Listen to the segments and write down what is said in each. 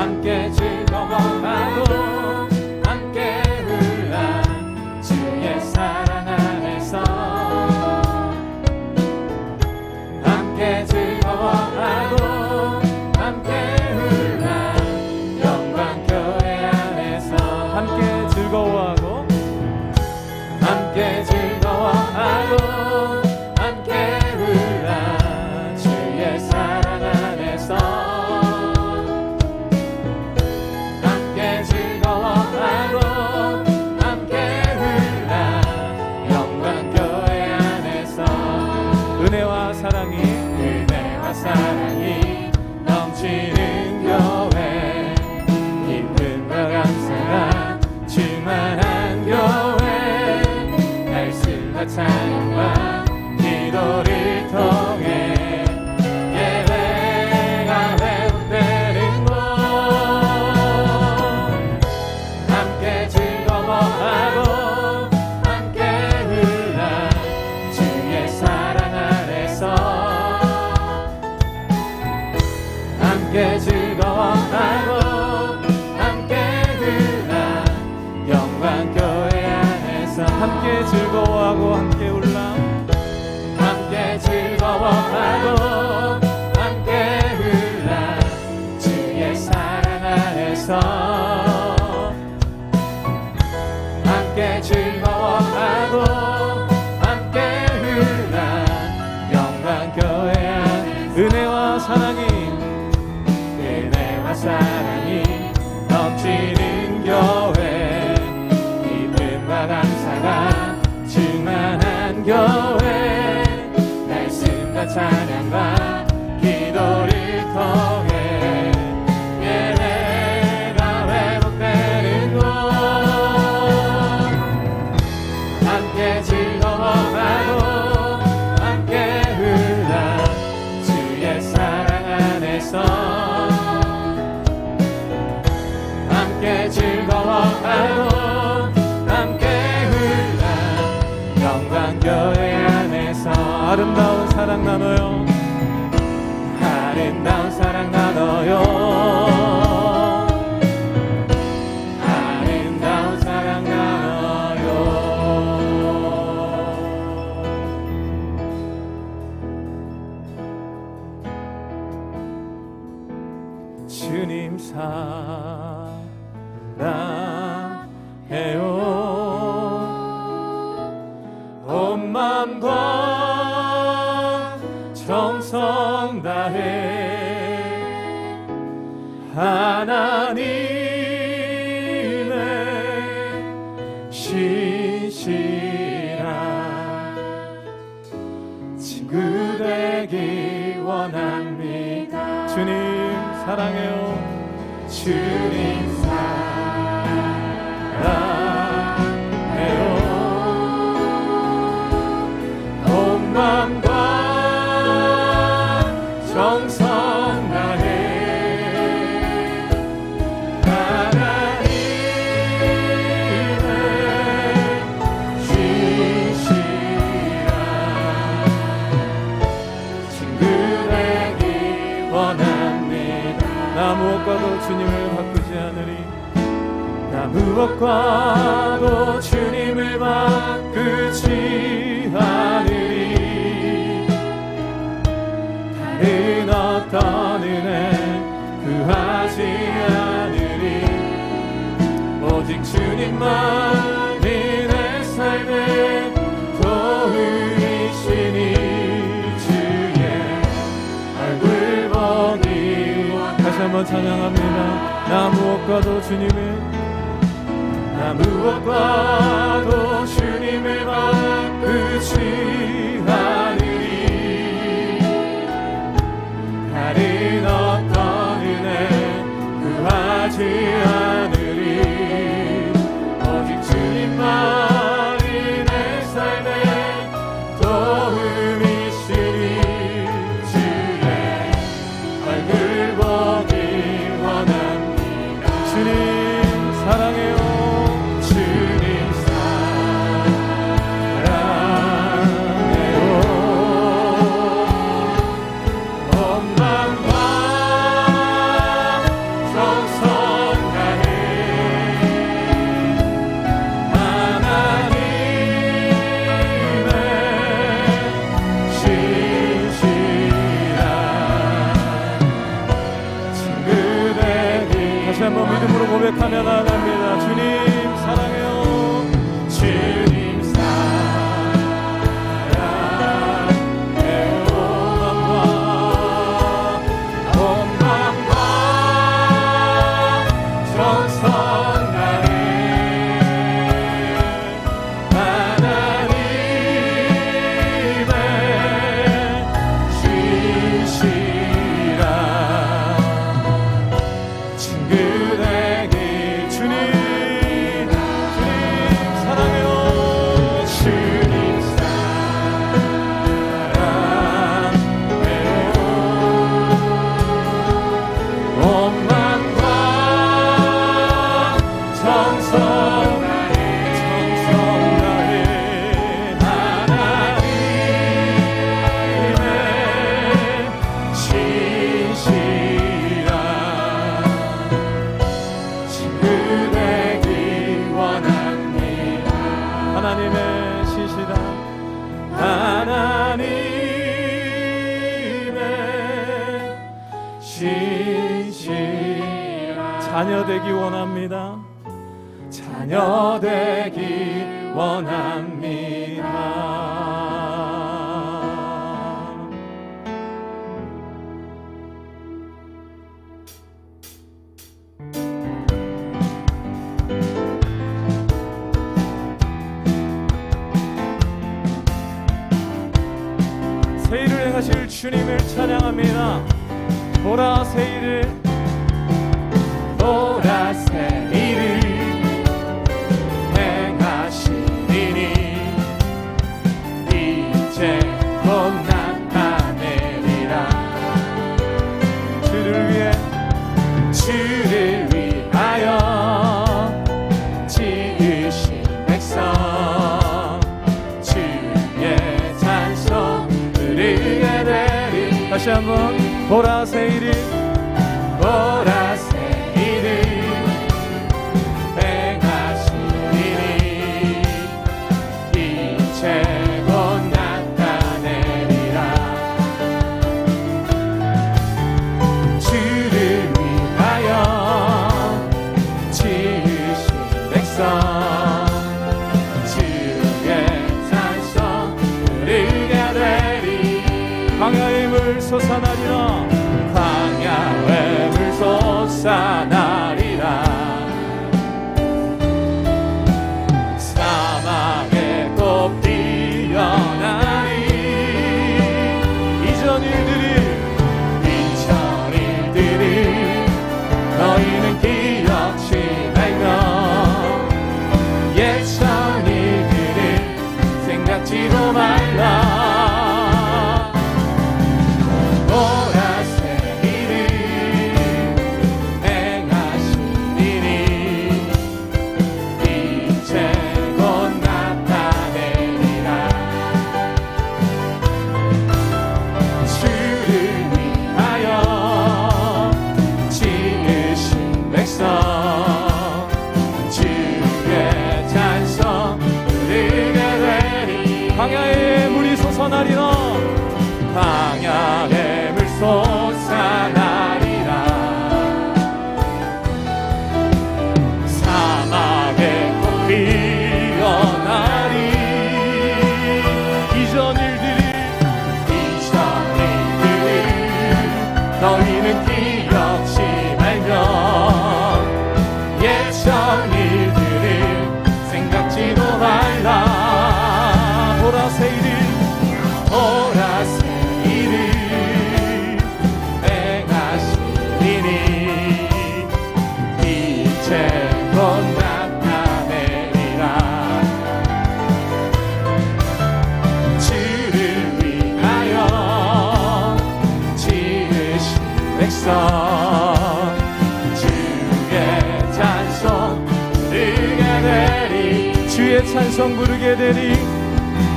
함께 즐거워 사랑이 은혜와 사랑이 넘치는 교회. 기쁨과 감사가 충만한 교회. 말씀과 찬양 함께 즐거워하고 함께 흘러 영광 교회 안에서. 아름다운 사랑 나눠요. 아름다운 사랑 나눠요. 아름다운 사랑 나눠요. 주님 사 랑해요. 온 맘과 정성 다해 하나님의 신실한 친구 되기 원합니다. 주님 사랑해요. 주님 주님을 바꾸지 않으리. 나 무엇과도 주님을 바꾸지 않으리. 다른 어떤 은혜 구하지 않으리. 오직 주님만이 내 삶의 한번 찬양합니다. 나 무엇과도 주님을 나 무엇과도 주님을 바꾸지 않으리 다른 어떤 은혜 구하지 않 하나님의 신실한 자녀 되기 원합니다. 자녀 되기 원합니다. 하실 주님을 찬양합니다. 보라 세일을 한번 보라세 이름 솟아나리라 찬송 부르게 되리.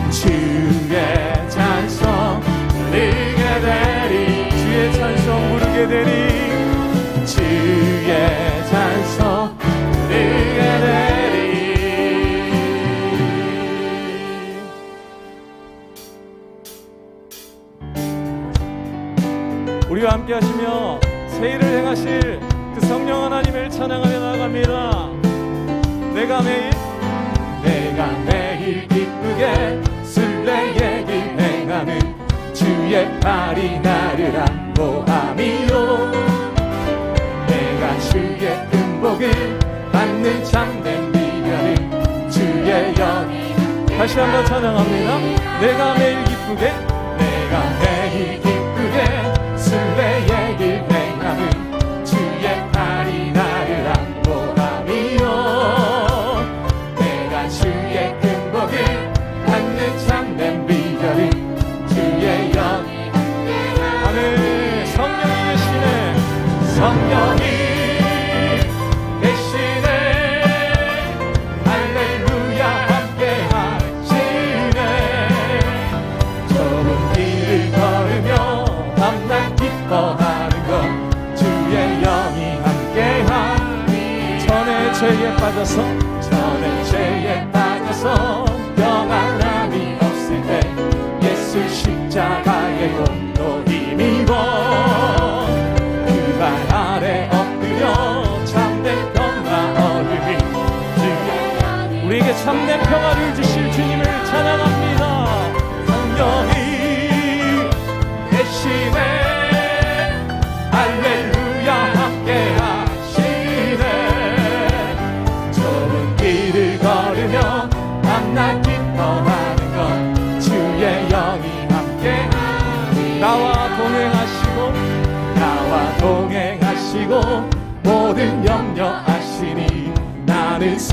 주의 찬송 부르게 되리. 주의 찬송 부르게 되리. 주의 찬송 부르게 되리. 우리와 함께 하시며 새일을 행하실 그 성령 하나님을 찬양하며 나아갑니다. 내가 매일 기쁘게 순례의 길 행하는 주의 팔이 나를 안보함이요. 내가 주의 은복을 받는 참된 비결은 주의 영이 다시 한번 찬양합니다. 내가 매일 기쁘게 빠져서 전에 죄에 빠져서 평안함이 없을 때 예수 십자가의 공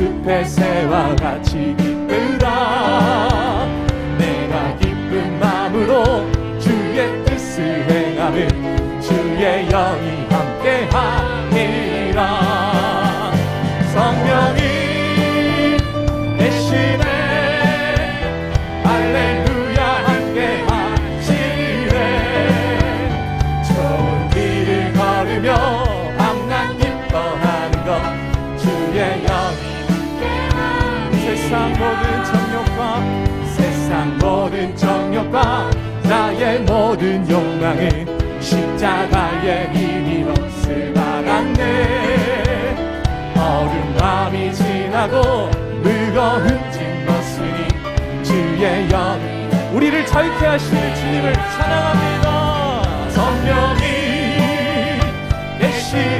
숲의 새와 같이 모든 욕망은 십자가의 힘으로 쓸만한네 어른 밤이 지나고 무거운 짐 벗으니 주의 영이 우리를 자유케 하실 주님을 찬양합니다. 성령이 대신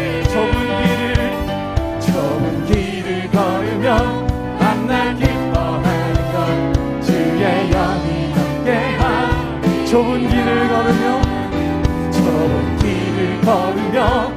걸으며